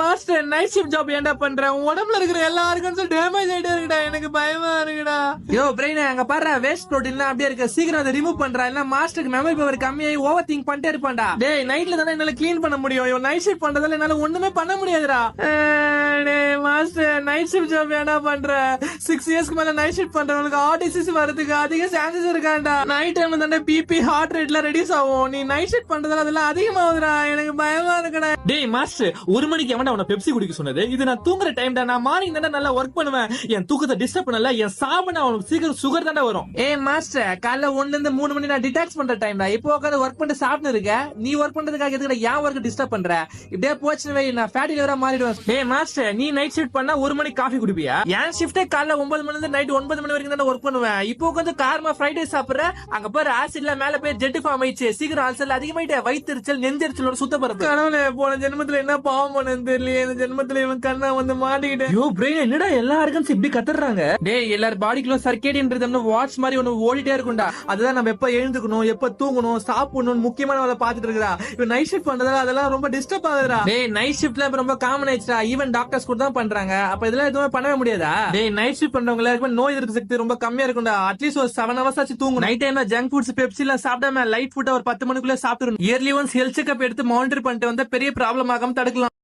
Master night shift job ஏன்டா பண்ற? உடம்புல இருக்கிற எல்லா ஆர்கன்ஸும் டேமேஜ் ஆயிட்டே இருக்குடா. எனக்கு பயமா இருக்குடா. யோ பிரெயின் அங்க பாரு வேஸ்ட் ப்ரோட்டீன் அப்படியே இருக்கு. சீக்கிரம் அதை ரிமூவ் பண்றா. இல்ல மாஸ்டருக்கு மெமரி பவர் கம்மியாகி ஓவர் திங்க் பண்ணிட்டே இருப்பான்டா. டேய் நைட்ல தானே என்னால க்ளீன் பண்ண முடியும். நைட் ஷிஃப்ட் பண்றதால என்னால ஒண்ணுமே பண்ண முடியாதுடா. டேய் மாஸ்டர் நைட் ஷிஃப்ட் ஜாப் ஏன்டா பண்ற? சிக்ஸ் இயர்ஸ்க்கு மேல நைட் ஷிஃப்ட் பண்றவங்களுக்கு ஹார்ட் டிசீஸ் வரதுக்கு அதிக சான்சஸ் இருக்காண்டா நைட் டைம்ல தானே பிபி ஹார்ட் ரேட்ல ரெடியூஸ் ஆகும். நீ நைட் ஷிஃப்ட் பண்றதால அதெல்லாம் அதிகமாகுதுடா. எனக்கு பயமா இருக்குடா. டேய் மாஸ்டர் ஒரு மணிக்கு எவன்டா உன பெப்சி குடிக்க சொன்னது? இது நான் தூங்குற டைம் தான் நான் மார்னிங் தானே நல்லா ஒர்க் பண்ணுவேன். என் தூக்கத்தை டிஸ்டர்ப் பண்ணல என் சாப்பிட அவனுக்கு சீக்கிரம் சுகர் தானே வரும். ஏ மாஸ்டர் காலைல ஒண்ணுல இருந்து மூணு மணி நான் டிடாக்ஸ் பண்ற டைம் தான் இப்போ உட்காந்து ஒர்க் பண்ணிட்டு சாப்பிட்டு இருக்க? நீ ஒர்க் பண்றதுக்காக எதுக்கு ஏன் ஒர்க் டிஸ்டர்ப் பண்ற? இப்படியே போச்சு வை நான் ஃபேட்டி லிவரா மாறிடுவேன். டேய் மாஸ்டர் நீ நைட் ஷிஃப்ட் பண்ணா ஒரு மணிக்கு காஃபி குடிப்பியா? என் ஷிஃப்டே காலைல ஒன்பது மணில இருந்து நைட் ஒன்பது மணி வரைக்கும் தான் ஒர்க் பண்ணுவேன். இப்போ உட்காந்து காரமா ஃப்ரைடே சாப்பிடுற அங்க பாரு ஆசிட்ல மேல போய் ஜெட் ஃபார்ம் ஆயிடுச்சு. சீக்கிரம் அல்சல் அதிகமாயிட்டே வயிற்றுச்சல் நெஞ்சரிச்சலோட சுத்த பரப்பு கடவுளே போன ஜென்மத்துல என்ன பாவம் பண்ணு தெரியல இந்த ஜென்மத்துல இவன் கண்ணா வந்து மாட்டிக்கிட்டேன் யோ பிரெயின் என்னடா எல்லா ஆர்கன்ஸ் இப்படி கத்துறாங்க? டேய் எல்லார் பாடிக்குள்ள சர்க்கேடியன் ரிதம்னு வாட்ச் மாதிரி ஒண்ணு ஓடிட்டே இருக்கும்டா. அதுதான் நம்ம எப்ப எழுந்துக்கணும் எப்ப தூங்கணும் சாப்பிடணும் முக்கியமான வேலை பாத்துட்டு இருக்கா இவன் நைட் ஷிஃப்ட் பண்றதால அதெல்லாம் ரொம்ப டிஸ்டர்ப் ஆகுதுடா. டேய் நைட் ஷிஃப்ட்ல ரொம்ப காமன் ஆயிடுச்சுடா. ஈவன் டாக்டர்ஸ் கூட தான் பண்றாங்க. அப்ப இதெல்லாம் எதுவுமே பண்ணவே முடியாதா? டேய் நைட் ஷிஃப்ட் பண்றவங்க எல்லாருக்குமே நோய் எதிர்ப்பு சக்தி ரொம்ப கம்மியா இருக்கும்டா. அட்லீஸ்ட் ஒரு செவன் ஹவர்ஸ் ஆச்சு தூங்கும் நைட் டைம்ல ஜங்க் ஃபுட்ஸ் பெப்சி எல்லாம் சாப்பிடாம லைட் ஃபுட்டா ஒரு பத்து மணிக்குள்ள சாப்பிட்டுரும் இயர்லி ஒன்ஸ் ஹெல்த் செக்அப் எடுத்து மானிட்டர் பண்ணிட்டு வந்தா பெரிய ப்ராப்ளம் ஆகாம தடுக்கலாம்.